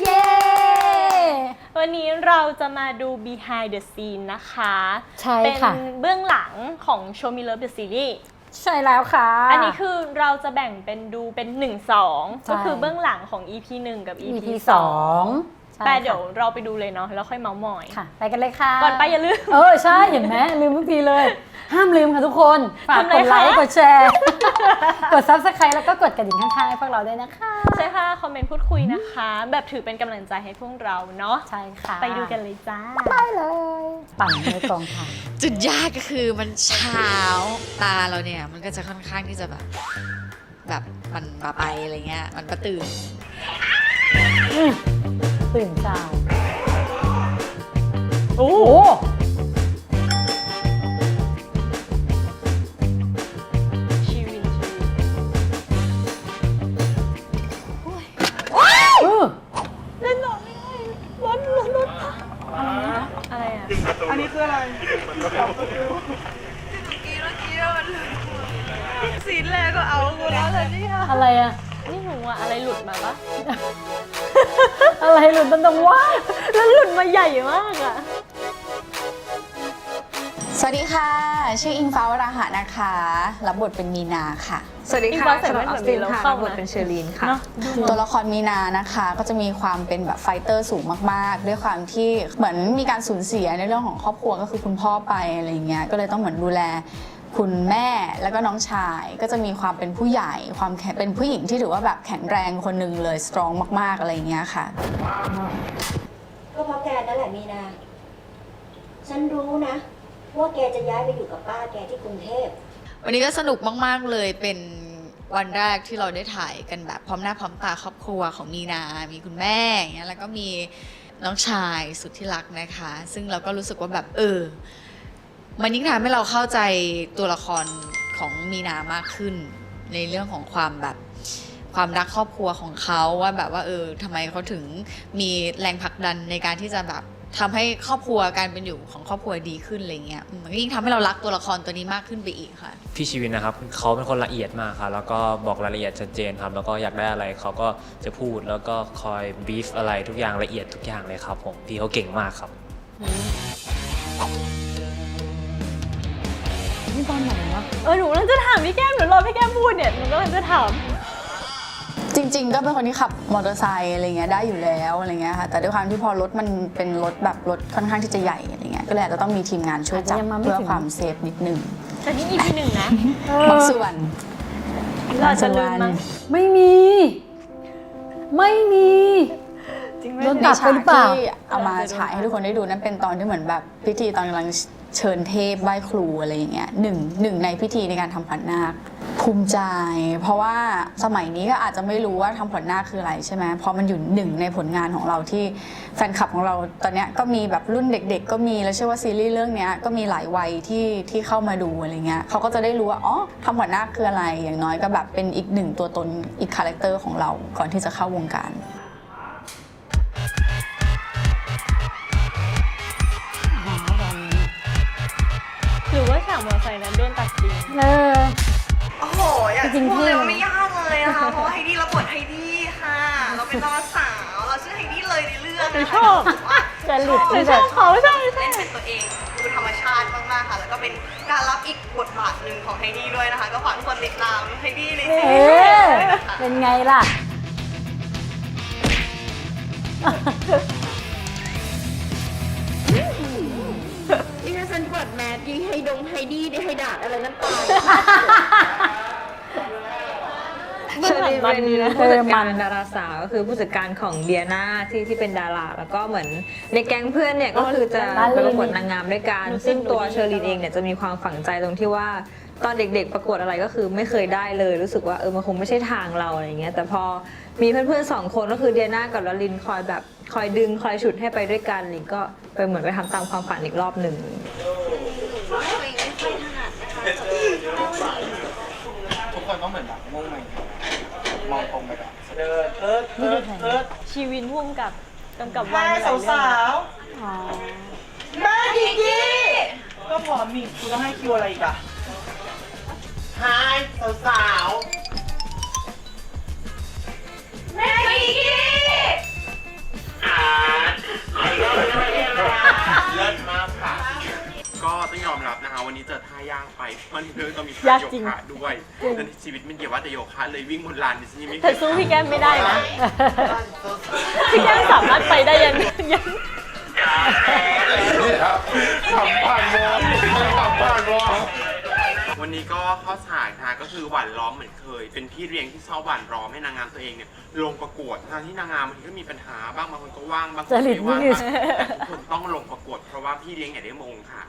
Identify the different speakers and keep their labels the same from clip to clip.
Speaker 1: เย้
Speaker 2: วันนี้เราจะมาดู behind the scene นะคะ
Speaker 1: ใช่
Speaker 2: เป็น
Speaker 1: ค่ะ
Speaker 2: เบื้องหลังของ Show Me Love the Series
Speaker 1: ใช่แล้วค่ะ
Speaker 2: อันนี้คือเราจะแบ่งเป็นดูเป็น 1 2
Speaker 1: ใช่
Speaker 2: ก็คือเบื้องหลังของ EP 1 กับ EP,
Speaker 1: EP
Speaker 2: 2
Speaker 1: สอง ใช่
Speaker 2: แต่เดี๋ยว
Speaker 1: ค่ะ
Speaker 2: เราไปดูเลยเนาะแล้วค่อยเมาส์มอย
Speaker 1: ค่ะ ไปกันเลยค่ะ
Speaker 2: ก่อนไปอย่าลืม
Speaker 1: เออ ใช่เห็นไหมลืมทุกทีเลย ห้ามลืมค่ะทุกคน ฝาก
Speaker 2: ทำไม
Speaker 1: กดไลค์
Speaker 2: คะ
Speaker 1: กดแชร์ กด subscribe แล้วก็กดกระดิ่งข้างๆให้พวกเราด้วยนะคะ
Speaker 2: ใช่ค่ะคอมเมนต์พูดคุยนะคะ แบบถือเป็นกำลังใจให้พวกเราเนาะ
Speaker 1: ใช่ค่ะ
Speaker 2: ไปดูกันเลยจ้า
Speaker 1: ไปเลยปั่นในกองค่ะ
Speaker 3: จุดยากก็คือมันเช้าตาเราเนี่ย มันก็จะค่อนข้างที่จะแบบ แบบมันปาไปอะไรเงี้ย มันก็ตื่น
Speaker 1: ตื่นเช้า
Speaker 2: โอ้
Speaker 1: โอ้
Speaker 2: นะ
Speaker 4: คะ รั
Speaker 3: บบทเป็นมีนาค่ะ
Speaker 5: สวัสดี
Speaker 2: อีก
Speaker 5: ค่ะ
Speaker 2: ร้อยใส่
Speaker 5: สำห
Speaker 2: แว่
Speaker 5: รับ
Speaker 2: น
Speaker 5: อ
Speaker 2: แบ
Speaker 5: อบสติ
Speaker 2: นี้
Speaker 5: น
Speaker 2: แล้ว
Speaker 5: ค่ะ
Speaker 2: เข้า
Speaker 5: รับบท
Speaker 2: นะ
Speaker 5: เป็นเชอรีนค่ะ
Speaker 2: เนาะดู
Speaker 3: ตัวละครมีนานะคะ ก็จะมีความเป็นแบบไฟเตอร์สูงมาก ๆ ด้วยความที่เหมือนมีการสูญเสียในเรื่องของครอบครัวก็คือคุณพ่อไปอะไรเงี้ย ก็เลยต้องเหมือนดูแลคุณแม่แล้วก็น้องชายก็จะมีความเป็นผู้ใหญ่ ความแข็งเป็นผู้หญิงที่ถือว่าแบบแข็งแรงคนหนึ่งเลยสตรองมาก ๆ อะไรเงี้ยค่ะ
Speaker 6: ก็เพราะแกนั่นแหละมีนา ฉันรู้นะ ว่าแกจะย้ายไปอยู่กับป้าแกที่กรุงเทพ
Speaker 3: วันนี้ก็สนุกมาก ๆ เลยเป็นวันแรกที่เราได้ถ่ายกันแบบพร้อมหน้าพร้อมตาครอบครัวของมีนา มีคุณแม่อย่างเงี้ยแล้วก็มีน้องชายสุดที่รักนะคะ ซึ่งเราก็รู้สึกว่าแบบเออ มันยิ่งทำให้เราเข้าใจตัวละครของมีนามากขึ้น ในเรื่องของความแบบความรักครอบครัวของเขาว่าแบบว่าเออทำไมเขาถึงมีแรงผลักดันในการที่จะแบบ ทำให้ครอบครัวการเป็นอยู่ของครอบครัวดีขึ้นอะไรเงี้ยมันก็ยิ่งทำให้เรารักตัวละครตัวนี้มากขึ้นไปอีกค่ะ
Speaker 7: พี่ชีวินนะครับเขาเป็นคนละเอียดมากครับแล้วก็บอกรายละเอียดชัดเจนครับ แล้วก็อยากได้อะไรเขาก็จะพูดแล้วก็คอยบีฟอะไรทุกอย่างละเอียดทุกอย่างเลยครับผมพี่เขาเก่งมากครับ
Speaker 1: นี่ตอนไหนวะ
Speaker 2: เออหนูกำลังจะถามพี่แก้มหนูรอพี่แก้มพูดเนี่ยหนูกำลังจะถาม
Speaker 3: จริง ๆ ก็เป็นคนที่ขับมอเตอร์ไซค์อะไรเงี้ยได้อยู่แล้วอะไรเงี้ยค่ะแต่ด้วยความที่พอรถมันเป็นรถแบบรถค่อนข้างที่จะใหญ่อะไรเงี้ยก็เลยอาจจะต้องมีทีมงานช่วยจับ
Speaker 1: อาจจะยังมาไม่
Speaker 3: เพื่อ
Speaker 1: ถึง
Speaker 3: ความเซฟนิดนึง
Speaker 2: แต่นี่ EP หนึ่งนะ
Speaker 3: บางส่วน
Speaker 2: เราอาจจะลืมมั้ง
Speaker 1: ไม่มี ไม่มี
Speaker 2: จริงไหม
Speaker 1: โดน
Speaker 3: ใน
Speaker 1: ตัด ไป
Speaker 3: ฉาก
Speaker 1: หรือเปล่า
Speaker 3: ที่เอามาฉายให้ทุกคนได้ดูนั่นเป็นตอนที่เหมือนแบบพิธีตอนกำลัง เชิญเทพไหว้ครูอะไรอย่างเงี้ยหนึ่งหนึ่งในพิธีในการทำขวัญนาคภูมิใจ เพราะว่าสมัยนี้ก็อาจจะไม่รู้ว่าทำขวัญนาคคืออะไรใช่ไหมเพราะมันอยู่หนึ่งในผลงานของเราที่แฟนคลับของเราตอนนี้ก็มีแบบรุ่นเด็ก ๆ ก็มีแล้วเชื่อว่าซีรีส์เรื่องนี้ก็มีหลายวัยที่ที่เข้ามาดูอะไรเงี้ยเขาก็จะได้รู้ว่าอ๋อทำขวัญนาคคืออะไรอย่างน้อยก็แบบเป็นอีกหนึ่งตัวตนอีกคาแรคเตอร์ของเราก่อนที่จะเข้าวงการ
Speaker 2: มอเตอร์ไซค์นั้นโดนตัดจริง
Speaker 1: เออ
Speaker 5: โอ้โห อยาก
Speaker 1: จริงๆ
Speaker 5: พูดเลย
Speaker 1: พี่
Speaker 5: ว่าไม่ยากเลยนะคะ เพราะว่าไฮดี้รับบทไฮดี้ค่ะ เราเป็นดาราสาว เราชื่อไฮดี้เลยในเรื่อง
Speaker 2: หนู
Speaker 5: นะ
Speaker 2: ช
Speaker 5: คะ
Speaker 2: อบ
Speaker 5: รู้สึกว่า
Speaker 1: จริต
Speaker 2: หนูชอบเขาใช่ใช่
Speaker 5: เล่นเป็นตัวเองดูธรรมชาติมากๆค่ะ แล้วก็เป็นการรับอีกบทบาทหนึ่งของไฮดี้ด้วยนะคะ ก็ฝากทุกคนติดตามไฮดี้ในซี
Speaker 1: เอ
Speaker 5: รีส์
Speaker 1: อ
Speaker 5: ด้วยนะคะ
Speaker 1: เป็นไงล่ะ
Speaker 6: นี่ถ้าฉันเปิดแมสยิ่งให้ดงให้ดีได้ให้ดาดอะไรนั่นตาย
Speaker 2: เชอรี่เป็น
Speaker 5: ผู้จัดการดาราสาวก็คือผู้จัดการของเดียนาที่ที่เป็นดาราแล้วก็เหมือนในแก๊งเพื่อนเนี่ยก็คือจะ
Speaker 1: ลาลิน
Speaker 5: ไปประกวดนางงามด้วยกัน ซึ่งตัวเชอรีนเองเนี่ยจะมีความฝังใจตรงที่ว่า ตอนเด็กๆ ประกวดอะไรก็คือไม่เคยได้เลย รู้สึกว่าเออมันคงไม่ใช่ทางเราอะไรอย่างเงี้ยแต่พอมีเพื่อนๆสองคนก็คือเดียนากับลาลินคอยแบบคอยดึงคอยฉุดให้ไปด้วยกันลินก็ไปเหมือนไปทำตามความฝันอีกรอบหนึ่ง
Speaker 4: ทุกคนต้องเหมือนแบบมุ่งไปมองตรงไปก่อนเดินเอิร์ดเอิร์ดเอิร์ด
Speaker 2: ชีวินพุ่มกับกำกับ
Speaker 4: แม่
Speaker 2: วายมาหลาย
Speaker 4: สา
Speaker 2: เรื่อง
Speaker 4: วๆแม่กิกกี้ก็พร้อมนี่คุณต้องให้คิวอะไรอีกอะ ยสาวแม่ปีกี้เลิศมากค่ะ ก็
Speaker 8: ต้องยอมรับนะคะ วันนี้เจอท่ายากไปเพราะนี่เรื่องต้องมีท่ายโย
Speaker 2: จริง
Speaker 8: ด้วยแต่ชีวิตมันเกี่ยวว่าแต่โยคะเลยวิ่งบนลานดิสนีย์ไม่เค
Speaker 2: เธอ
Speaker 8: ย
Speaker 2: สู้พี่แก้มไม่ได้นะ พี่แก้มสามารถไปได้ยังยังทำผ่าน
Speaker 8: วอทำผ่านวอ นี้ก็เข้าฉากนะคะก็คือหวานล้อมเหมือนเคย เป็นพี่เลี้ยงที่ชอบหวานล้อมให้นางงามตัวเองเนี่ยลงประกวดทั้งที่นางงามบางทีก็มีปัญหาบ้างบางคนก็ว่างบางคน
Speaker 1: จริต
Speaker 8: ไม่ว่าง
Speaker 1: นี่
Speaker 8: บ้างแต่ทุกคนต้องลงประกวดเพราะว่าพี่เลี้ยงอยากได้มงค่ะ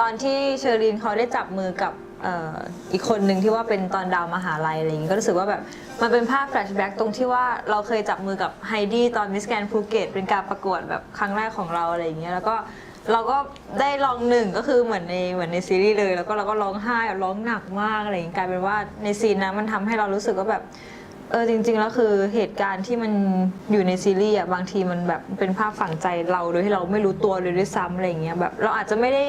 Speaker 5: ตอนที่เชอรีนเขาได้จับมือกับเอ่ออีกคนหนึ่งที่ว่าเป็นตอนดาวมหาลัยอะไรอย่างงี้ก็รู้สึกว่าแบบมันเป็นภาพแฟลชแบ็กตรงที่ว่าเราเคยจับมือกับไฮดี้ตอนมิสแกนภูเก็ตเป็นการประกวดแบบครั้งแรกของเราอะไรอย่างเงี้ยแล้วก็ เราก็ได้ลองหนึ่งก็คือเหมือนในเหมือนในซีรีส์เลย แล้วก็เราก็ร้องไห้ร้องหนักมากอะไรอย่างงี้กลายเป็นว่าในซีนนั้นมันทำให้เรารู้สึกว่าแบบเออจริงๆแล้วคือเหตุการณ์ที่มันอยู่ในซีรีส์อะบางทีมันแบบเป็นภาพฝังใจเราโดยที่เราไม่รู้ตัวเลยด้วยซ้ำอะไรอย่างเงี้ยแบบเราอาจจะไม่ได้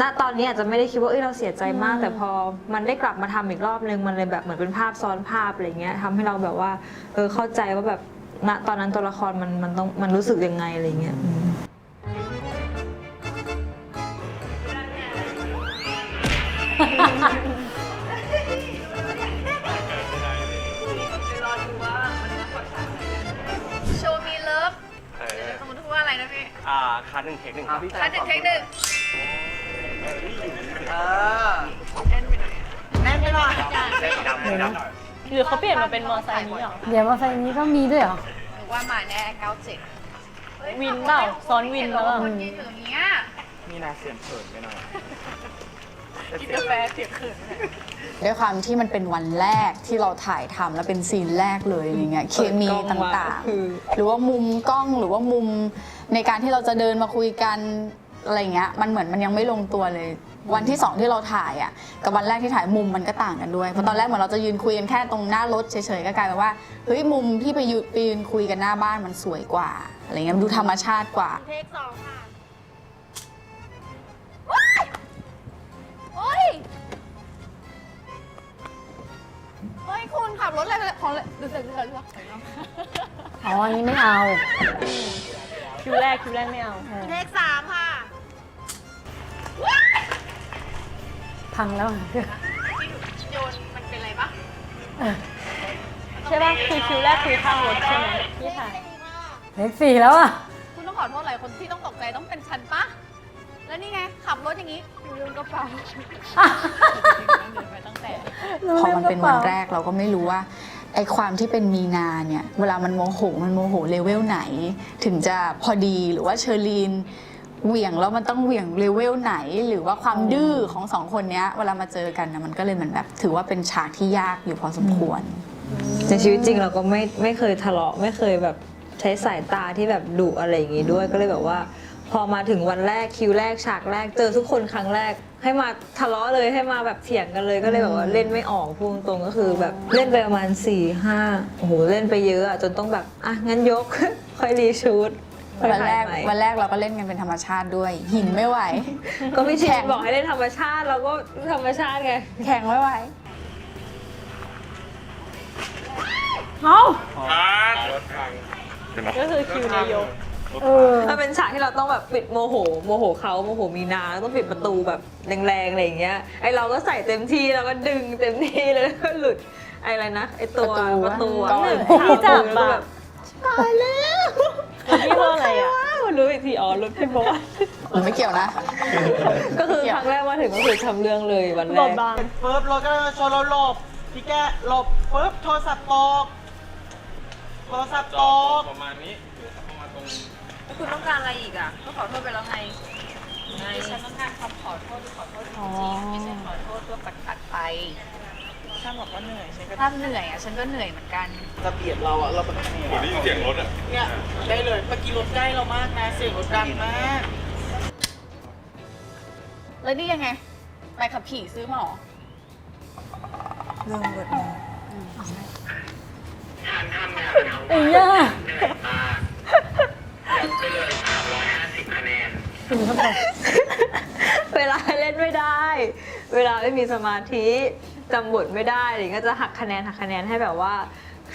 Speaker 5: ณตอนนี้อาจจะไม่ได้คิดว่าเอ้ยเราเสียใจมาก แต่พอมันได้กลับมาทำอีกรอบนึงมันเลยแบบเหมือนเป็นภาพซ้อนภาพอะไรเงี้ยทำให้เราแบบว่าเออเข้าใจว่าแบบณตอนนั้นตัวละครมันมันต้องมันรู้สึกยังไงอะไรเงี้ย อืม
Speaker 9: โชว์มีเลิฟสมมติว่าอะไรนะพี่
Speaker 4: อ่าคัดหนึ่งเทคหนึ่งครับ
Speaker 9: คัดหนึ่งเทคหนึ่ง
Speaker 4: เออแน่นไปหน่อยแน่นดำแน่นดำ
Speaker 2: หรือเขาเปลี่ยนมาเป็นมอไซค์นี้เหรอ
Speaker 1: เดี๋ยวมาไฟนี้ก็มีด้วยเหรอ
Speaker 9: หรือว่ามาแน่เก้าเจ็ด
Speaker 2: วินเปล่าซ้อนวินแล้ว
Speaker 9: คนยืนอยู่อย่างเงี้ย
Speaker 4: นี่นาเสียงเขินไปหน่อย
Speaker 9: กินกาแฟเสียงขืน
Speaker 3: ด้วยความที่มันเป็นวันแรกที่เราถ่ายทำแล้วเป็นซีนแรกเลยอะไรเงี้ยเคมีต่างๆ หรือว่ามุมกล้องหรือว่ามุมในการที่เราจะเดินมาคุยกันอะไรเงี้ยมันเหมือนมันยังไม่ลงตัวเลย วันที่สองที่เราถ่ายอะกับวันแรกที่ถ่ายมุมมันก็ต่างกันด้วยเพราะตอนแรกเหมือนเราจะยืนคุยกันแค่ตรงหน้ารถเฉยๆก็กลายเป็นว่าเฮ้ยมุมที่ไปยืนไปยืนคุยกันหน้าบ้านมันสวยกว่าอะไรเงี้ยมันดูธรรมชาติกว่า
Speaker 2: เทคสองค่ะ
Speaker 9: โอ้ย เฮ้ย คุณขับรถอะไรของดูเสร็จดูเสร็จดูเสร็จ
Speaker 1: อ๋ออันนี้ไม่เอา
Speaker 2: คิวแรกคิวแรกไม่เอา
Speaker 9: เทคสามค่ะ
Speaker 1: พังแล้ว
Speaker 9: โยนมันเป็นอะไรปะ
Speaker 2: ใช่ป่ะคือคิวแรกคือข้างรถใช่ไหมพี่ค่ะ
Speaker 1: เลขสี่แล้วอะ
Speaker 9: คุณต้องขอโทษหลายคนที่ต้องตกใจต้องเป็นฉันปะ แล้วนี่ไง ขับรถอย่างนี้ลืมกระเป๋าเดินไปตั้งแต่
Speaker 3: พอมันเป็นวันแรกเราก็ไม่รู้ว่าไอ้ความที่เป็นมีนาเนี่ย เวลามันโมโหมันโมโหเลเวลไหน ถึงจะพอดีหรือว่าเชอรีนเหวี่ยงแล้วมันต้องเหวี่ยงเลเวลไหน หรือว่าความดื้อของสองคนเนี้ย เวลามาเจอกันนะมันก็เลยเหมือนแบบ ถือว่าเป็นฉากที่ยากอยู่พอสมควร
Speaker 5: ในชีวิตจริงเราก็ไม่ไม่เคยทะเลาะไม่เคยแบบใช้สายตาที่แบบดุอะไรอย่างงี้ด้วยก็เลยแบบว่า พอมาถึงวันแรกคิวแรกฉากแรกเจอทุกคนครั้งแรก ให้มาทะเลาะเลยให้มาแบบเถียงกันเลยก็เลยแบบว่าเล่นไม่ออกพูดตรงๆก็คือแบบเล่นไปประมาณ4ี่ห้าโอ้โหเล่นไปเยอะอะจนต้องแบบอะงั้นยก ค่อยรีชูดค่อย
Speaker 3: วันแรก
Speaker 5: ถ่ายใหม่
Speaker 3: วันแรกเราก็เล่นกันเป็นธรรมชาติด้วย หินไม่ไหว
Speaker 5: ก็พี่เช
Speaker 3: แข่
Speaker 5: น
Speaker 3: ง
Speaker 5: บอกให้เล่นธรรมชาติเราก็ธรรมชาติไง
Speaker 3: แข่งไม่ไหว
Speaker 1: เอา
Speaker 2: ก็คือคิวในโยก
Speaker 1: เออ
Speaker 5: มันเป็นฉากที่เราต้องแบบปิดโมโห โมโหเขาโมโหมีนาแล้วต้องปิดประตูแบบแรงๆอะไรอย่างเงี้ย ไอเราก็ใส่เต็มที่แล้วก็ดึงเต็มที่เลยแล้วก็หลุดไออะไรนะไอตัวประตูอะ
Speaker 3: กล้อง
Speaker 5: หนึ่ง
Speaker 2: พี่จับ
Speaker 5: แล้วก็
Speaker 2: อะ
Speaker 5: แบบตายแล้ว
Speaker 2: พี่ว่าอะไรอะ
Speaker 5: รู้อีกทีอ๋อรถพี่บอส
Speaker 3: มันไม่เกี่ยวนะ
Speaker 5: ก็คือครั้งแรกมาถึงก็คือทำเรื่องเลยวันแร
Speaker 2: บ
Speaker 5: ก
Speaker 2: ทบาง
Speaker 4: ปึ๊บรถก็ชนเราหลบพี่แกหลบปึ๊บโทรศัพท์ตกโทรศัพท์ตก
Speaker 8: ประมาณนี้
Speaker 9: คุณต้องการอะไรอีกอะ ก็ขอโทษไปแล้วไงไงฉันต้องการคำขอโทษขอโทษจริงๆไม่ใช่ขอโทษเพื่อปัดปัดๆไป
Speaker 4: ถ้าบอกว่าเหนื่อยฉันก็
Speaker 9: ถ้าเหนื่อยอะ ฉันก็เหนื่อยเหมือนกัน
Speaker 4: จะเบียดเราอะเราแบบเนี่ยได้ยินเสียงรถอะเนี่ยได้เลยเมื่อกี้รถใกล้เรามากนะเสียงรถดังมาก
Speaker 9: แล้วนี่ยังไงไปขับขี่ซื้อมาเหรอ
Speaker 1: ไอ้ย่าถึงเขา บอก
Speaker 5: เวลาเล่นไม่ได้ เวลาไม่มีสมาธิจำบทไม่ได้อะไรอก็จะหักคะแนนหักคะแนนให้แบบว่า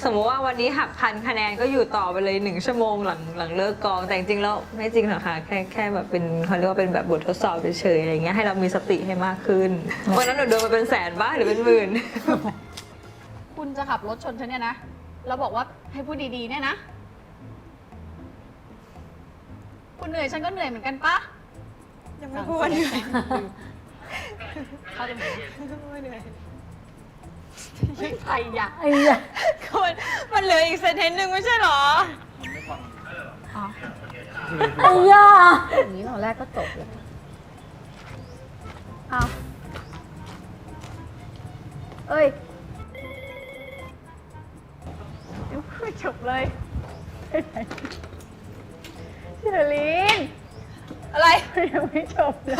Speaker 5: สมมติว่าวันนี้หักพันคะแนนก็อยู่ต่อไปเลยหนึ่งชั่วโมงหลังหลังเลิกกอง แต่จริงๆแล้วไม่จริงหรอกค่ะแค่แค่แบบเป็นเขาเรียกว่าเป็นแบบบททดสอบเฉยๆอะไรเงี้ยให้เรามีสติให้มากขึ้นวันนั้นหนูโดนมาเป็นแสนบ้างหรือเป็นหมื่น
Speaker 3: คุณจะขับรถชนฉันเนี่ยนะแล้วบอกว่าให้พูดดีๆเนี่ยนะ คุณเหนื่อยฉันก็เหนื่อยเหมือนกันปะ
Speaker 2: ยังไม่พูดว่าเหนื่อย
Speaker 3: เข้าใจไหมไอ้ยะ
Speaker 1: ไอ้เหี้ย
Speaker 2: คนมันเหลืออีกเซนเทนหนึ่งไม่ใช่เหรอ
Speaker 1: ไอ้เหี้ย
Speaker 3: อย่างนี้ตอนแรกก็จบเลยเอาเอ้ยยังไม่จบเลย ชิลลิน
Speaker 2: อะไร
Speaker 3: ยังไม่จบเลย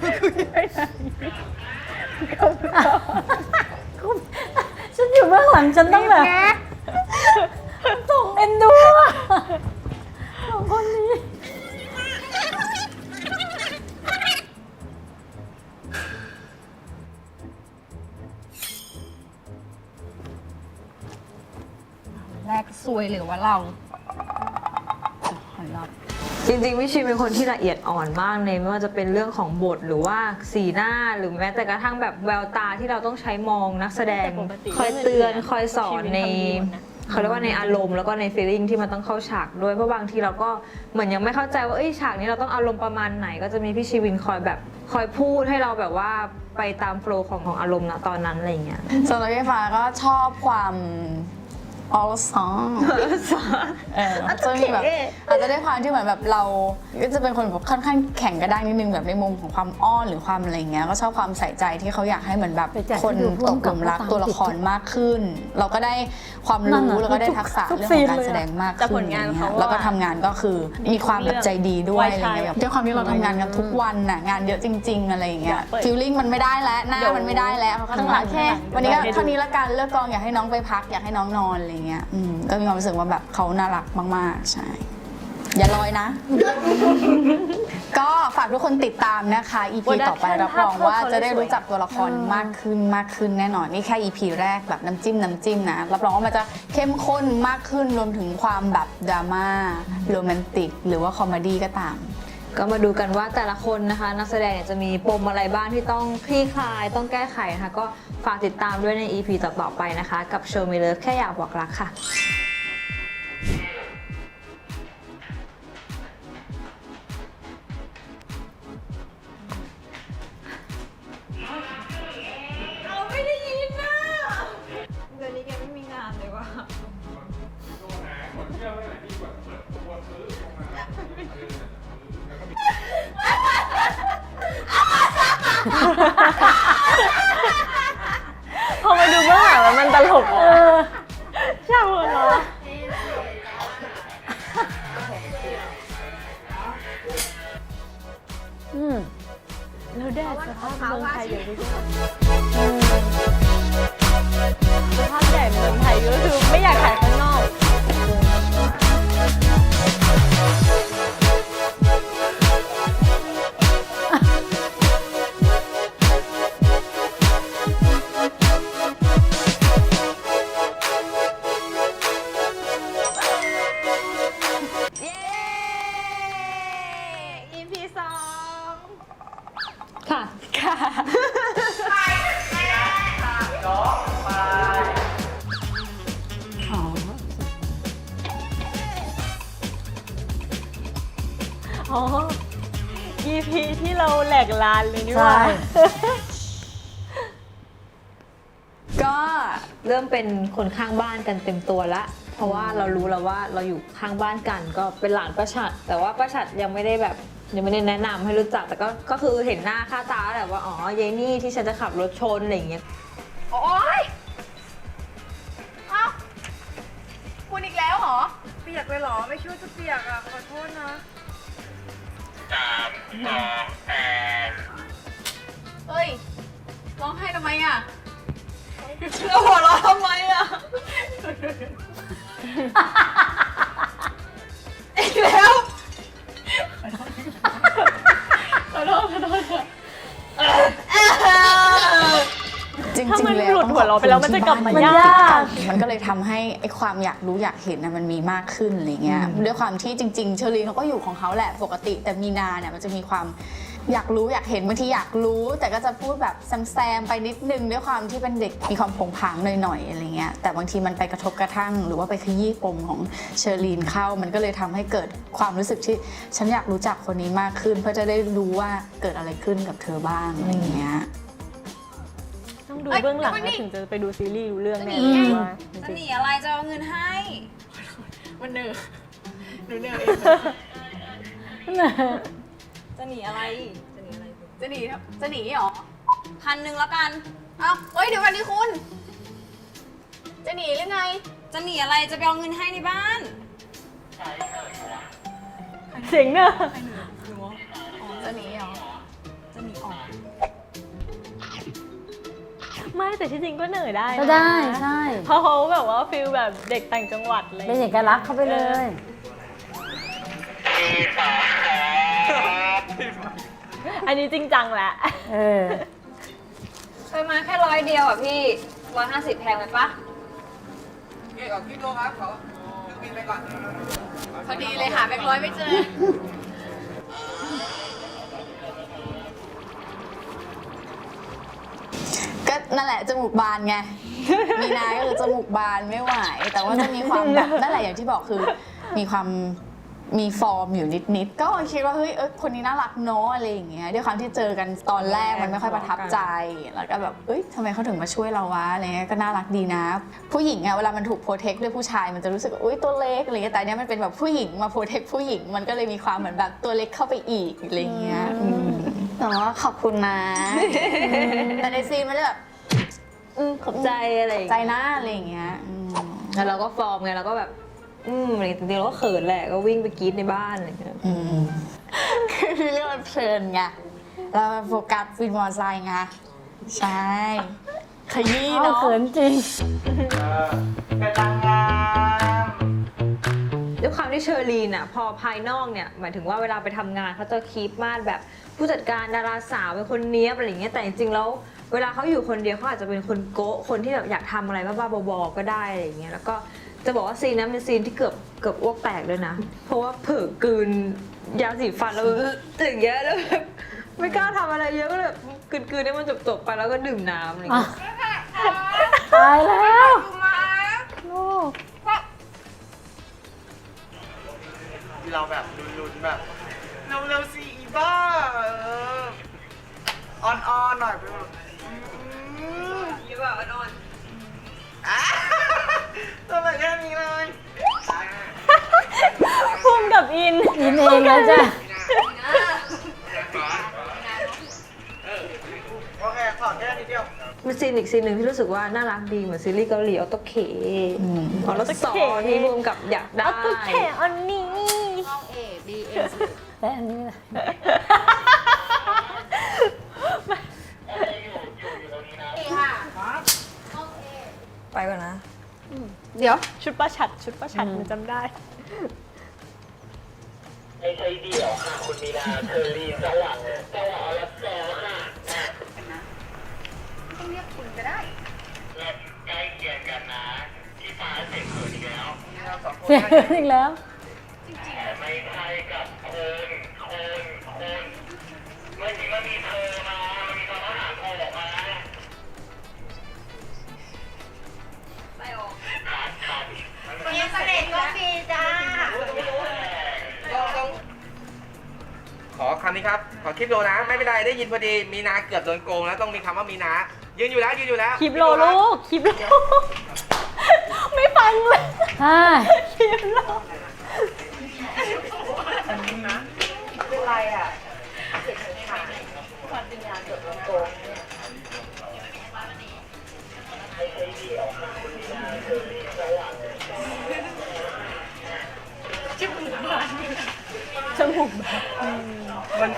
Speaker 3: ไปไหนเขา
Speaker 1: ฉันอยู่เบื้องหลังฉันต้องแบบส่งเอ็นดูอะสองคนนี้
Speaker 3: แรกซวยหรือว่าเราขอรับ
Speaker 5: จริงๆวิชีเป็นคนที่ละเอียดอ่อนมากในไม่ว่าจะเป็นเรื่องของบทหรือว่าสีหน้าหรือแม้แต่กระทั่งแบบแววตาที่เราต้องใช้มองนักแสดง
Speaker 2: แต่ปกติ
Speaker 5: คอยเตือนคอยสอน
Speaker 2: ชีวิต
Speaker 5: ใน
Speaker 2: ทำดีหมดนะ
Speaker 5: เขาเรียกว่าในอารมณ์แล้วก็ใน feeling ที่มันต้องเข้าฉากด้วยเพราะบางทีเราก็เหมือนยังไม่เข้าใจว่าเอ้ยฉากนี้เราต้องอารมณ์ประมาณไหน ก็จะมีพี่ชีวินคอยแบบคอยพูดให้เราแบบว่าไปตามโฟล์ของของอารมณ์นะตอนนั้นอะไรอย่างเงี้ย
Speaker 3: สำหรับพี่ฟ้าก็ชอบความ ออลซองเออจะมีแบบอาจจะได้ความที่เหมือนแบบเราก็จะเป็นคนแบบค่อนข้างแข็งกระด้างนิดนึงแบบในมุมของความอ้อนหรือความอะไรเงี้ยก็ชอบความใส่ใจที่เขาอยากให้เหมือนแบบ
Speaker 1: ไปแจก
Speaker 3: คน
Speaker 1: ให้ดูร่
Speaker 3: ต
Speaker 1: วม
Speaker 3: กห
Speaker 1: กับ
Speaker 3: ลุมรัก
Speaker 1: ตาม
Speaker 3: ตัวละคร
Speaker 1: ติด
Speaker 3: มากขึ้น เราก็ได้ความ
Speaker 1: นั่น
Speaker 3: รู้
Speaker 1: น่ะ
Speaker 3: แล้วก็ได้
Speaker 1: ทุก
Speaker 3: ทักษะ
Speaker 1: ทุก
Speaker 3: เรื่อง
Speaker 1: ซี
Speaker 3: ของ
Speaker 1: น
Speaker 3: การ
Speaker 1: เลย
Speaker 3: แสดงมากขึ้น
Speaker 2: แต่ผลงาน
Speaker 3: อะไร
Speaker 2: เขา
Speaker 3: เงี้ย
Speaker 2: ว่า
Speaker 3: แล้วก็ทำงานก็คือมีความแบบใจดีด้วย
Speaker 2: ไว
Speaker 3: อะไร
Speaker 2: ไทย
Speaker 3: เงี้ยแบบด้วยความที่เราทำงานกันทุกวันน่ะงานเยอะจริง ๆ อะไรอย่างเงี้ย
Speaker 2: เปิด
Speaker 3: ฟิลลิ่งมันไม่ได้แล้วหน้า
Speaker 2: เดี๋ยว
Speaker 3: มันไม่ได้แล้วเขาก็ต้อง
Speaker 2: ข้างหลั
Speaker 3: โองเค
Speaker 2: ข้างหลัง
Speaker 3: วันนี้ก็
Speaker 2: เดี๋ยว
Speaker 3: เท่านี้ละกันเลิกกองอยากให้น้องไปพักอยากให้น้องนอนอะไรเงี้ยอืมก็มีความรู้สึกว่าแบบเขาน่ารักมาก ๆ ใช่ อย่าลอยนะ ก็ฝากทุกคนติดตามนะคะ EP ต่อไปรับรองว่าจะได้รู้จักตัวละครมากขึ้นมากขึ้นแน่นอน นี่แค่ EP แรกแบบน้ำจิ้มน้ำจิ้มนะรับรองว่ามันจะเข้มข้นมากขึ้นรวมถึงความแบบดราม่าโรแมนติก หรือว่าคอมเมดี้ก็ตาม
Speaker 5: ก็มาดูกันว่าแต่ละคนนะคะ นักแสดงเนี่ยจะมีปมอะไรบ้างที่ต้องคลี่คลายต้องแก้ไขนะคะ ก็ฝากติดตามด้วยใน EP ต่อๆไปนะคะ กับ Show Me Love แค่อยากบอกรักค่ะ
Speaker 2: อืมแล้วแดดสภาพเมืองไทยเดี๋ยวนี้สภาพแดดเมืองไทยก็คือไม่อยากถ่ายข้างนอก
Speaker 5: เริ่มเป็นคนข้างบ้านกันเต็มตัวละ เพราะว่าเรารู้แล้วว่าเราอยู่ข้างบ้านกันก็เป็นหลานประชัด แต่ว่าประชัดยังไม่ได้แบบยังไม่ได้แนะนำให้รู้จักแต่ก็ก็คือเห็นหน้าค่าตาแหละว่าอ๋อยายนี่ที่ฉันจะขับรถชนอะไรอย่างเงี้ย
Speaker 3: โอ๊ย เอ้า คุณอีกแล้วเหรอ
Speaker 4: เปียกเลยเหรอ ไม่ช่วยจะเปียกอะ ขอโทษนะ
Speaker 3: เฮ้ย ร้องไห้ทำไมอะ
Speaker 2: แล้วหัวเราะทำไมอะ อีกแล้ว
Speaker 3: จริง
Speaker 2: ถ้ามัน
Speaker 3: ๆแล้
Speaker 2: หลุ
Speaker 3: ว
Speaker 2: ดหัวเราะไปแล้วมันจะกลับมา
Speaker 3: มัน
Speaker 2: ยายา
Speaker 3: กกมันก็เลยทำให้ไอ้ความอยากรู้อยากเห็นนะมันมีมากขึ้นอะไรเงี้ยด้วยความที่จริง ๆ เชอรีนเขาก็อยู่ของเขาแหละปกติแต่มีนาเนี่ยมันจะมีความ อยากรู้อยากเห็นบางทีอยากรู้ แต่ก็จะพูดแบบแซมๆไปนิดนึงด้วยความที่เป็นเด็กมีความผงผางหน่อยๆอะไรเงี้ยแต่บางทีมันไปกระทบกระทั่ง หรือว่าไปขยี้ปมของเชอรีนเข้า มันก็เลยทำให้เกิดความรู้สึกที่ฉันอยากรู้จักคนนี้มากขึ้น เพื่อจะได้รู้ว่าเกิดอะไรขึ้นกับเธอบ้างอะไรเงี้ย
Speaker 2: ต้องดูเบื้องหลังแล้วถึงจะไปดูซีรีส์รู้เรื่องแน่
Speaker 3: อืม
Speaker 2: ว่าจ
Speaker 9: จะ
Speaker 2: ริง
Speaker 9: หนีอะไรจะเอาเงินให้มันเนอหนูเนอ จะหนีอะไร จะหนีอะไร จะหนีจะหนีเหรอพันหนึ่งแล้วกัน เอ้าเฮ้ยเดี๋ยววันนี้คุณ จะหนีหรือไง จะหนีอะไร จะไปเอาเงินให้ในบ้าน
Speaker 2: เสียงเนอะ
Speaker 9: จะหนีเหรอ จะหนีออก
Speaker 2: ไม่แต่ที่จริงก็เหนื่อยได้นะ
Speaker 1: ก็ได้ใช่
Speaker 2: เพราะเขาแบบว่าฟิลแบบเด็กต่างจังหวัดเลย
Speaker 1: เป็นเอกลักษณ์เข้าไปเลย
Speaker 2: อันนี้จริงจังแหละ
Speaker 1: เออ
Speaker 9: เคยมาแค่ร้อยเดียวอะพี่ร้อยห้าสิบแพงไปปะ
Speaker 4: เกี่ยวกับคลิปโลครับเขาบินไปก่อน
Speaker 9: พอดีเลยหาแบงค์ร้อยไม่เจอ
Speaker 3: ก็นั่นแหละจมูกบานไง มีนาก็คือจมูกบานไม่ไหว แต่ว่าจะมีความแบบนั่นแหละอย่างที่บอกคือ มีความ มีฟอร์มอยู่นิดๆก็คิดว่าเฮ้ยเอยคนนี้น่ารักเนอะอะไรอย่างเงี้ยด้วยความที่เจอกันตอนแรกมันไม่ค่อยประทับใจ แล้วก็แบบเอ้ยทำไมเขาถึงมาช่วยเราวะอะไรเงี้ยก็น่ารักดีนะ ผู้หญิงอะเวลามันถูกโปรเทคด้วยผู้ชายมันจะรู้สึกว่าอุ้ยตัวเล็กอะไรเงี้ยแต่อันเนี้ยมันเป็นแบบผู้หญิงมาโปรเทคผู้หญิงมันก็เลยมีความเหมือนแบบตัวเล็กเข้าไปอีกอะไรเงี้ยอืมแต่ว่าขอบคุณนะแต่ในซีนมันจะแบบ
Speaker 5: อืมขอบใจอะไรอย่าง
Speaker 3: ใจ
Speaker 5: เงี้ย
Speaker 3: หน้าอะไรอย่างเงี้ยอืม
Speaker 5: แล้วเราก็ฟอร์มไงเราก็แบบ อืมอะไรจริงๆเราก็เขินแหละก็วิ่งไปกรีดในบ้านอะไรอย่างเงี้ย
Speaker 3: อืมคือเรื่องมันเพลินไงเราโฟกัสวินมอเตอร์ไซค์ไงใช่ ขยี้
Speaker 1: เอา
Speaker 3: เนาะ
Speaker 1: เขินจริง
Speaker 4: เป็นนางงาม
Speaker 5: ด้วยความที่เชอรีนอะพอภายนอกเนี่ยหมายถึงว่าเวลาไปทำงานเขาจะคีปมาดแบบผู้จัดการดาราสาวเป็นคนเนี้ยบอะไรอย่างเงี้ยแต่จริงๆแล้วเวลาเขาอยู่คนเดียวเขาอาจจะเป็นคนโก๊ะคนที่แบบอยากทำอะไรบ้าๆบอๆก็ได้อะไรอย่างเงี้ยแล้วก็ จะบอกว่าซีนนั้นเป็นซีนที่เกือบเกือบอ้วกแตกด้วยนะ เพราะว่าเผลอกลืนยาสีฟันแล้วแบบถึงเยอะแล้วแบบไม่กล้าทำอะไรเยอะก็เลยแบบกลืนๆให้มันจบๆไปแล้วก็ดื่มน้ำอะไรอย่างเงี้ย
Speaker 1: ตายแล้วลูก
Speaker 4: เราแบบลุ้นๆแบบเร็วๆสิอีบ้าเอออ่อนๆหน่อยไปแบบอืม
Speaker 5: ยี่ว่าอ่อน
Speaker 4: อะ ตัวแบบแค่นี้เลย
Speaker 2: พุ่มกับอิน
Speaker 1: อินเองแล้วจ้ะ
Speaker 4: โอเคขอแค่นิดเดียว
Speaker 5: เป็นซีนอีกซีนหนึ่งที่รู้สึกว่าน่ารักดีเหมือนซีรีส์เกาหลีออโตเคออโตสอนที่รวมกับอยากได้
Speaker 2: เอาตุ๊กแขอันนี้
Speaker 9: ห้องเอบีเอ
Speaker 1: และอันนี้ล่ะ
Speaker 5: ไปก่อนนะ
Speaker 9: เดี๋ยว
Speaker 2: ชุดป้าฉัด ชุดป้าฉัดมันจำได้
Speaker 4: ไม่ใช่เดี่ยวค่ะ คุณมีนาเธอรีจังหวะจังหวะอลัสซอค่ะต้องเรียกคุณก็ได้ใกล้เคียงกันนะที่ฟ้าเสียงเขินอีกแล้วเราสองคน
Speaker 1: เสียอีกแล้ว
Speaker 6: จ้า
Speaker 4: ขอคำนี้ครับ ขอคลิปโลนะ ไม่เป็นไรได้ยินพอดี มีนาเกือบโดนโกงแล้วต้องมีคำว่ามีนา ยืนอยู่แล้วยืนอยู่แล้ว
Speaker 2: คลิปโลลูกคลิปโล ไม่ฟังเลย
Speaker 1: ใช่
Speaker 2: คลิปโล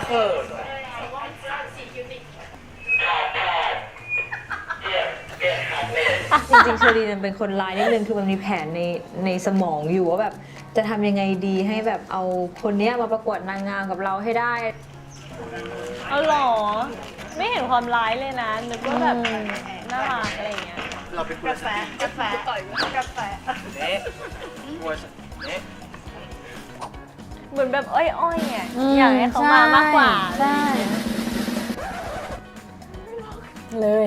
Speaker 4: เขิน
Speaker 5: จริงๆเชอรีนเป็นคนร้ายนิดนึงคือมันมีแผนในในสมองอยู่ว่าแบบ จะทำยังไงดีให้แบบเอาคนเนี้ยมาประกวดนางงามกับเราให้ได้
Speaker 2: เอาหรอ ไม่เห็นความร้ายเลยนะนึกว่าแบบน่ารักอะไรอย่างเงี้ย
Speaker 4: เราเป็น
Speaker 2: กระแสกระแสต่อยกระแส
Speaker 4: เน่กลัว เน่
Speaker 2: เหมือนแบบอ้อยๆไง
Speaker 1: ม
Speaker 2: อยากให้เขามามากกว่า
Speaker 1: ใช่ เลย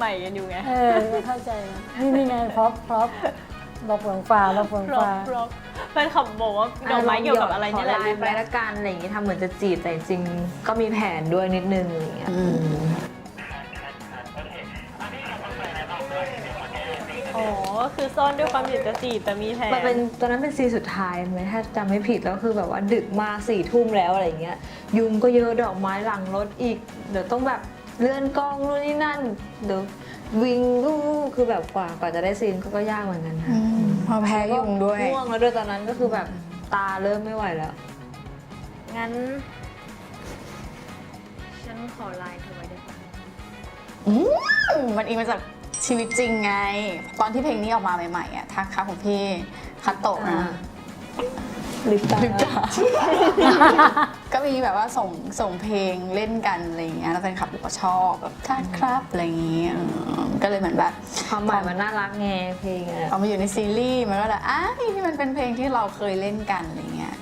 Speaker 2: ใหม่กันอยู่ไง
Speaker 1: เออเข้าใจนะนี่นี่ไงพร็อพพร็อพเราเฟืองฟ้าเราเฟือง
Speaker 2: พร้อ
Speaker 1: ฟ้า
Speaker 2: มพร้อมแฟนขับบอกว่าดอกไม้เกี่ยวกับอะไรเนี่ยแหละ
Speaker 5: ขอไลน์ไปละกันอะไรอย่างงี้ทำเหมือนจะจีบแต่จริงๆก็มีแผนด้วยนิดนึงอะไรอย่างเงี้ย
Speaker 2: อ๋อคือซ่อนด้วยความอยากจะจีบแต่มีแผน
Speaker 5: มันเป็นตอนนั้นเป็นซีนสุดท้ายไหมถ้าจำไม่ผิดแล้วคือแบบว่าดึกมากสี่ทุ่มแล้วอะไรอย่างเงี้ยยุงก็เยอะดอกไม้หลังรถอีก เดี๋ยวต้องแบบ เลื่อนกล้องนู่นนี่นั่นเดี๋ยววิ่งลู่คือแบบกว่ากว่าจะได้ซีนก็ก็ยากเหมือนกันค่ะ
Speaker 3: พอแพ้ยุงด้วย
Speaker 5: ง่วงแล้วด้วยตอนนั้นก็คือแบบตาเริ่มไม่ไหวแล้ว
Speaker 2: งั้น ฉันขอไลน์เธอไว้ได้ปะ
Speaker 3: อืมมันอิงมาจากชีวิตจริงไง ตอนที่เพลงนี้ออกมาใหม่ๆอะทักค่ะของพี่คัตโตะนะ
Speaker 5: ลิปตา
Speaker 3: ก็มีแบบว่าส่งส่งเพลงเล่นกันอะไรอย่างเงี้ยแล้วแฟนคลับก็ชอบแบบคัดครับอะไรอย่างเงี้ยเออก็เลยเหมือนแบบ
Speaker 5: ความหมายมันน่ารักไงเพลงอะ
Speaker 3: เอามาอยู่ในซีรีส์มันก็แบบอ้าวนี่มันเป็นเพลงที่เราเคยเล่นกันอะไรเงี้ย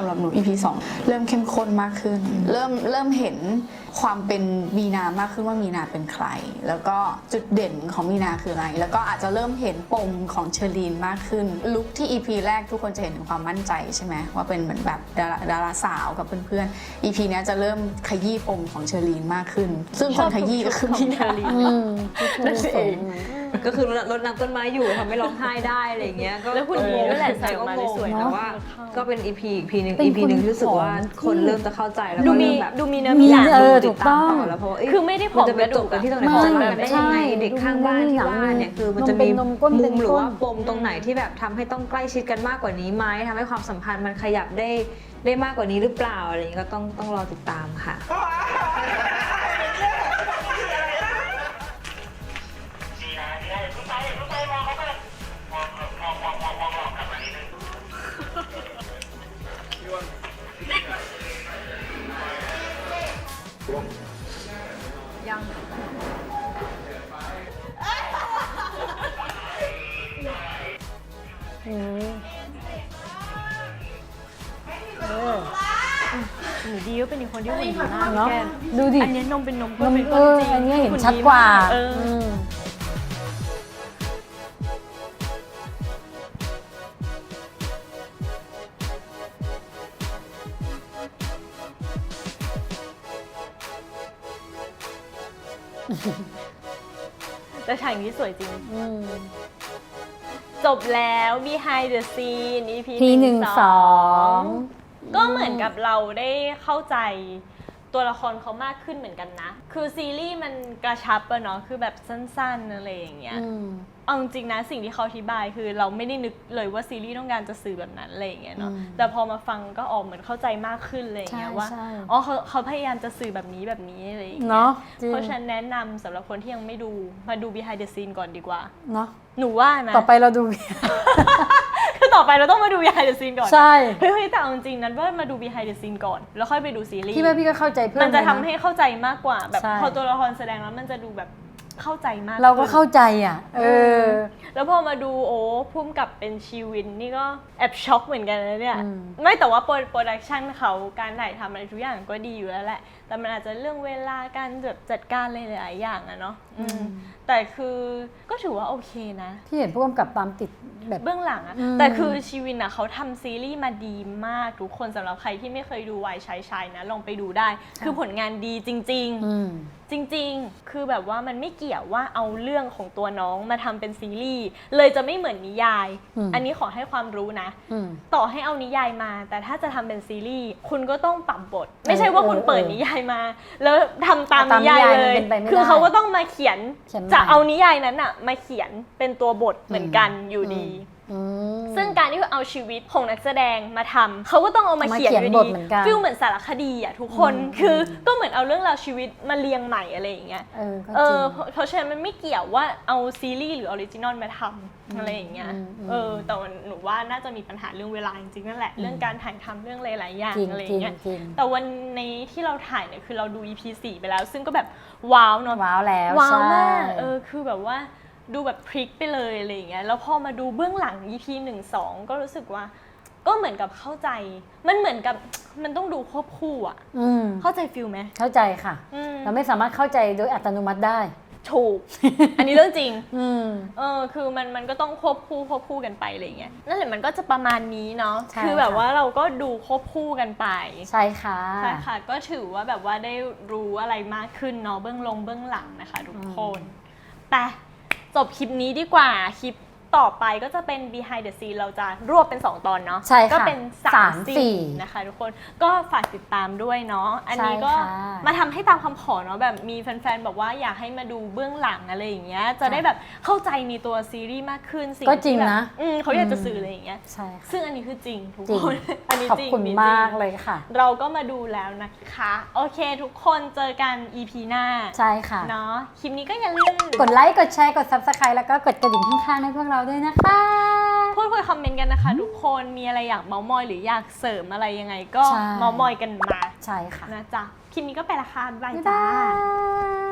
Speaker 3: ำหรับหนู EP 2 เริ่มเข้มข้นมากขึ้น เริ่มเริ่มเห็นความเป็นมีนามากขึ้นว่ามีนาเป็นใคร แล้วก็จุดเด่นของมีนาคืออะไร แล้วก็อาจจะเริ่มเห็นปมของเชอรีนมากขึ้น ลุคที่ EP แรกทุกคนจะเห็นถึงความมั่นใจใช่ไหมว่าเป็นเหมือนแบบดาราดาราสาวกับเพื่อนๆ EP เนี้ยจะเริ่มขยี้ปมของเชอรีนมากขึ้น ซึ่งคนขยี้ก็คือมีนา
Speaker 1: อืม
Speaker 3: นั่นเอง
Speaker 5: ก็คือรดน้ำต้นไม้อยู่ทำให้ร้องไห้ได้อะไรอย่างเงี้ย ก็
Speaker 2: แล้วคุณดีด้วยแหละใส่ออกมา
Speaker 5: ก็
Speaker 2: สวย
Speaker 5: งง
Speaker 2: ๆ
Speaker 5: แต่
Speaker 2: เนาะ
Speaker 5: ว่า ก็เป็น EP อีก EP หนึ่ง
Speaker 1: เป็น
Speaker 5: EP หนึ่งที่รู้สึกว่า
Speaker 1: คนผอม
Speaker 5: คนเริ่มจะเข้าใจแล้ว
Speaker 2: ดู
Speaker 5: ก็
Speaker 2: มี
Speaker 5: เริ่มแบบ
Speaker 2: ดูมีเนื้อมีหนัง
Speaker 1: เออ
Speaker 5: ติ
Speaker 1: ถู
Speaker 5: ด
Speaker 1: ก
Speaker 5: ตา
Speaker 1: ต้
Speaker 5: ม
Speaker 1: อง
Speaker 5: ต่อแล้วเพราะว่าเย
Speaker 2: คือไม่ได้ผ
Speaker 5: มัน
Speaker 2: อม
Speaker 5: จะไป
Speaker 2: กระ
Speaker 5: จ
Speaker 2: ดู
Speaker 5: บ
Speaker 2: ก
Speaker 5: กัน
Speaker 2: อะ
Speaker 5: ที่ตรงไหน
Speaker 1: ไม่
Speaker 5: เพราะว่ามันได้ยังไง
Speaker 1: ใช่
Speaker 5: เด็กข้างบ้านที่ว่าเนี่ยคือมันจะมี
Speaker 1: นมเป็นนมก้น
Speaker 5: มุ
Speaker 1: เป็น
Speaker 5: มหรือ
Speaker 1: ก้น
Speaker 5: ว่าปมตรงไหนที่แบบทำให้ต้องใกล้ชิดกันมากกว่านี้ไหมทำให้ความสัมพันธ์มันขยับได้ได้มากกว่านี้หรือเปล่าอะไรอย่างเงี้ยก็ต้องต้องรอติดตามค่ะ
Speaker 2: หนูดีก็เป็นอีกคนที่หุ่นดีมาก
Speaker 1: เนาะ
Speaker 2: แก
Speaker 1: ดูดิ
Speaker 2: อันเนี้ยนมเป็นนม
Speaker 1: น
Speaker 2: ก้น
Speaker 1: ม
Speaker 2: เป็น
Speaker 1: เอ
Speaker 2: ก้น
Speaker 1: อ
Speaker 2: จริง
Speaker 1: อันเนี้ยเห็น
Speaker 2: หุ่
Speaker 1: ชัดกว่า
Speaker 2: เอออ
Speaker 1: ม
Speaker 2: แต่ฉากนี้สวยจริง
Speaker 1: อืม
Speaker 2: จบแล้ว behind the scene EP
Speaker 1: ทีหนึ่งสอง
Speaker 2: ก็เหมือนกับเราได้เข้าใจตัวละครเขามากขึ้นเหมือนกันนะ คือซีรีส์มันกระชับอะเนาะ คือแบบสั้นๆอะไรอย่างเงี้ย
Speaker 1: อืม
Speaker 2: เอาจริงๆนะ สิ่งที่เขาอธิบายคือเราไม่ได้นึกเลยว่าซีรีส์ต้องการจะสื่อแบบนั้นอะไรอย่างเงี้ยเนาะ
Speaker 1: อืม
Speaker 2: แต่พอมาฟังก็ออกเหมือนเข้าใจมากขึ้นอะไรอย่างเงี้ย
Speaker 1: ใช่
Speaker 2: ว่า
Speaker 1: ใช่
Speaker 2: อ๋อเขาเขาพยายามจะสื่อแบบนี้แบบนี้อะไรอย่างเงี้ย
Speaker 1: เนาะจริง
Speaker 2: เพราะฉะนั้นแนะนำสำหรับคนที่ยังไม่ดูมาดู behind the scene ก่อนดีกว่า
Speaker 1: เนาะ
Speaker 2: หนูว่านะ
Speaker 1: ต่อไปเราดู
Speaker 2: คือต่อไปเราต้องมาดู behind the scene ก่อน
Speaker 1: ใช่
Speaker 2: เฮ้ยเฮ้ยแต่เอาจริงๆนั้นว่ามาดู behind the scene ก่อน แล้วค่อยไปดูซีรีส์
Speaker 1: พี่ว่าพี่ก็เข้าใจเพื่อน
Speaker 2: มันจะ
Speaker 1: เลย
Speaker 2: ทำให้เข้าใจมากกว่า แบบ
Speaker 1: ใช่
Speaker 2: พอตัวละครแสดงแล้วมันจะดูแบบเข้าใจมาก
Speaker 1: เราก็
Speaker 2: ขึ้น
Speaker 1: เข้าใจอะ เออ
Speaker 2: แล้วพอมาดูโอ้พุ่มกับเป็นชีวินนี่ก็แอบช็อกเหมือนกันนะเนี่ย
Speaker 1: อืม
Speaker 2: ไม่แต่ว่าโปรดักชันเขาการถ่ายทำอะไรทุกอย่างก็ดีอยู่แล้วแหละ แต่มันอาจจะเรื่องเวลาการแบบจัดการอะไรหลายๆอย่างอะเนาะอืม แต่คือก็ถือว่าโอเคนะ
Speaker 1: พี่เห็นผู้กำกับตามติดแบบ
Speaker 2: เบื้องหลังอะ
Speaker 1: อืม
Speaker 2: แต่คือชีวินอะเขาทำซีรีส์มาดีมากทุกคนสำหรับใครที่ไม่เคยดูวายชายชายนะลองไปดูได้ คือผลงานดีจริง ๆ
Speaker 1: อืม
Speaker 2: จริงๆ คือแบบว่ามันไม่เกี่ยวว่าเอาเรื่องของตัวน้องมาทำเป็นซีรีส์เลยจะไม่เหมือนนิยาย
Speaker 1: อืม
Speaker 2: อันนี้ขอให้ความรู้นะ
Speaker 1: อืม
Speaker 2: ต่อให้เอานิยายมา แต่ถ้าจะทำเป็นซีรีส์คุณก็ต้องปรับบท ไม่ใช่ว่าคุณ
Speaker 1: เออ
Speaker 2: เปิด
Speaker 1: เออ
Speaker 2: นิยายมา แล้วทำตาม
Speaker 1: ตาม
Speaker 2: นิยาย
Speaker 1: นิยาย
Speaker 2: เลย
Speaker 1: มันเป็นไปไม่ได้
Speaker 2: คือเขาก็ต้องมาเขียน
Speaker 1: เขียนใหม่
Speaker 2: จากแต่เอานิยายนั้นอะมาเขียนเป็นตัวบทเหมือนกันอยู่ดี ซึ่งการที่เอาชีวิตของนักแสดงมาทำเขาก็ต้องเอามา
Speaker 1: มา
Speaker 2: เขียน
Speaker 1: เขียน
Speaker 2: อยู่
Speaker 1: บท
Speaker 2: ดี
Speaker 1: เหมือนกัน
Speaker 2: ฟิลเหมือนสารคดีอะทุกคนคือก็เหมือนเอาเรื่องราวชีวิตมาเรียงใหม่อะไรอย่างเงี้ย
Speaker 1: เออก็
Speaker 2: เอ
Speaker 1: จริ
Speaker 2: อง เพราะเพราะฉะนั้นมันไม่เกี่ยวว่าเอาซีรีส์หรือออริจินอลมาทำอะไรอย่างเงี้ย
Speaker 1: อืมอืม
Speaker 2: เออ แต่ว่าหนูว่าน่าจะมีปัญหาเรื่องเวลาจริงๆนั่นแหละ เรื่องการถ่ายทำเรื่องหลายๆอย่าง
Speaker 1: จริง
Speaker 2: อะไรอ
Speaker 1: จริ
Speaker 2: ย่างงเงี้ย
Speaker 1: จริง
Speaker 2: แต่วันนี้ที่เราถ่ายเนี่ยคือเราดู EP 4 ไปแล้ว ซึ่งก็แบบว้าวเนาะ
Speaker 1: ว้าวแล้ว
Speaker 2: ว้าว
Speaker 1: ใช่
Speaker 2: มาก เออ คือแบบว่า ดูแบบพลิกไปเลยอะไรอย่างเงี้ยแล้วพอมาดูเบื้องหลัง EP หนึ่งสองก็รู้สึกว่า ก็เหมือนกับเข้าใจ มันเหมือนกับมันต้องดูควบคู่อะ
Speaker 1: อืม
Speaker 2: เข้าใจฟิลไหม
Speaker 1: เข้าใจค่ะ
Speaker 2: อืม
Speaker 1: เราไม่สามารถเข้าใจโดยอัตโนมัติได้
Speaker 2: ถูก อันนี้เรื่องจริง
Speaker 1: อืม
Speaker 2: เออคือมันมันก็ต้องควบคู่ควบคู่กันไปอะไรอย่างเงี้ยนั่นแหละมันก็จะประมาณนี้เนาะ
Speaker 1: ใช่
Speaker 2: คือแบบ
Speaker 1: ค่ะ
Speaker 2: ว่าเราก็ดูควบคู่กันไป
Speaker 1: ใช่ค่ะ
Speaker 2: ใช่ค่ะ ก็ถือว่าแบบว่าได้รู้อะไรมากขึ้นเนาะเบื้องลงเบื้องหลังนะคะทุกคน แต่ จบคลิปนี้ดีกว่าคลิป ต่อไปก็จะเป็น behind the scene เราจะรวบเป็น 2 ตอนเนาะ
Speaker 1: ใช่ค่ะ
Speaker 2: ก็เป็น
Speaker 1: สาม
Speaker 2: 3
Speaker 1: สี่
Speaker 2: สี่นะคะ ทุกคนก็ฝากติดตามด้วยเนาะอันนี้ก็
Speaker 1: ใช่ค่ะ
Speaker 2: มาทำให้ตามคำขอเนาะแบบมีแฟนๆบอกว่าอยากให้มาดูเบื้องหลังอะไรอย่างเงี้ยจะได้แบบเข้าใจในตัวซีรีส์มากขึ้นสิ่ง
Speaker 1: ก็จริง
Speaker 2: ที่แบบ
Speaker 1: นะ
Speaker 2: อืมเขาอยากจะสื่ออะไรอย่างเงี้ย
Speaker 1: ใช่ค่ะ
Speaker 2: ซึ่งอันนี้คือจริงทุก
Speaker 1: จริง
Speaker 2: คน อันนี้
Speaker 1: ขอบ
Speaker 2: จริง
Speaker 1: คุณ
Speaker 2: จริง
Speaker 1: มากเลยค่ะ
Speaker 2: เราก็มาดูแล้วนะคะ โอเคทุกคนเจอกัน EP หน้า
Speaker 1: ใช่ค่ะ
Speaker 2: เนาะคลิปนี้ก็อย่าลืม
Speaker 1: กดไลค์ กดแชร์ กด subscribe แล้วก็กดกระดิ่งข้างๆให้พวกเราด้วยนะคะ
Speaker 2: พูดคุยคอมเมนต์กันนะคะทุกคนมีอะไรอยากเมาส์มอยหรืออยากเสริมอะไรยังไงก็
Speaker 1: ใช่
Speaker 2: เมาส์มอยกันมา
Speaker 1: ใช่ค่ะ
Speaker 2: นะจ๊ะคลิปนี้ก็ไปละค่ะบ๊ายบาย
Speaker 1: บ๊าย
Speaker 2: จ้า
Speaker 1: บาย